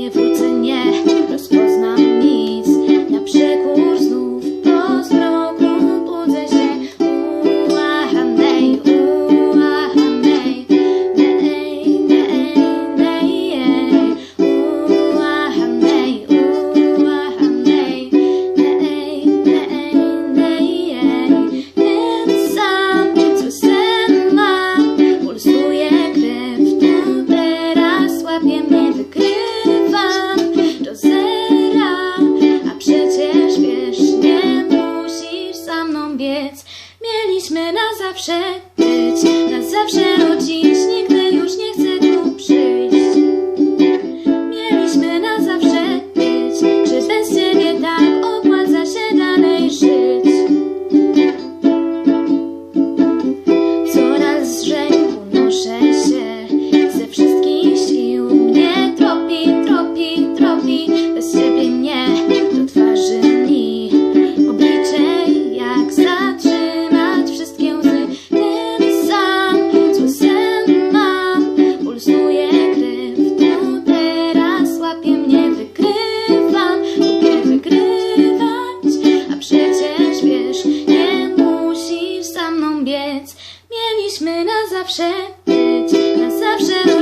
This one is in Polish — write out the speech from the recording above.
nie wrócę zawsze być, na zawsze rodzić. Mieliśmy na zawsze być, na zawsze